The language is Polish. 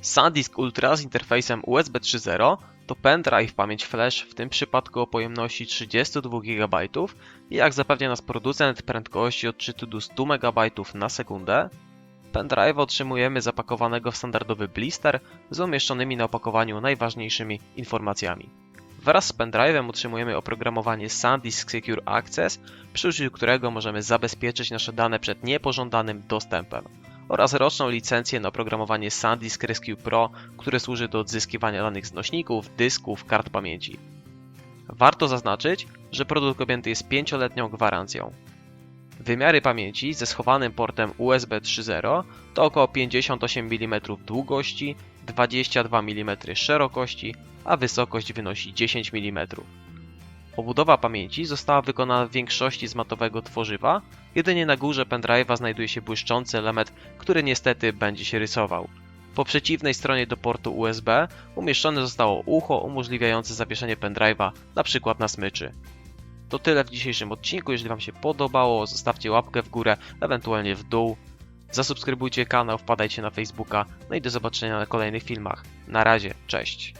SanDisk Ultra z interfejsem USB 3.0 to pendrive pamięć flash, w tym przypadku o pojemności 32 GB i jak zapewnia nas producent prędkości odczytu do 100 MB na sekundę. Pendrive otrzymujemy zapakowanego w standardowy blister z umieszczonymi na opakowaniu najważniejszymi informacjami. Wraz z pendrive'em otrzymujemy oprogramowanie SanDisk Secure Access, przy użyciu którego możemy zabezpieczyć nasze dane przed niepożądanym dostępem oraz roczną licencję na oprogramowanie SanDisk Rescue Pro, które służy do odzyskiwania danych z nośników, dysków, kart pamięci. Warto zaznaczyć, że produkt objęty jest 5-letnią gwarancją. Wymiary pamięci ze schowanym portem USB 3.0 to około 58 mm długości, 22 mm szerokości, a wysokość wynosi 10 mm. Obudowa pamięci została wykonana w większości z matowego tworzywa, jedynie na górze pendrive'a znajduje się błyszczący element, który niestety będzie się rysował. Po przeciwnej stronie do portu USB umieszczone zostało ucho umożliwiające zawieszenie pendrive'a np. na smyczy. To tyle w dzisiejszym odcinku. Jeżeli Wam się podobało, zostawcie łapkę w górę, ewentualnie w dół. Zasubskrybujcie kanał, wpadajcie na Facebooka. No i do zobaczenia na kolejnych filmach. Na razie, cześć.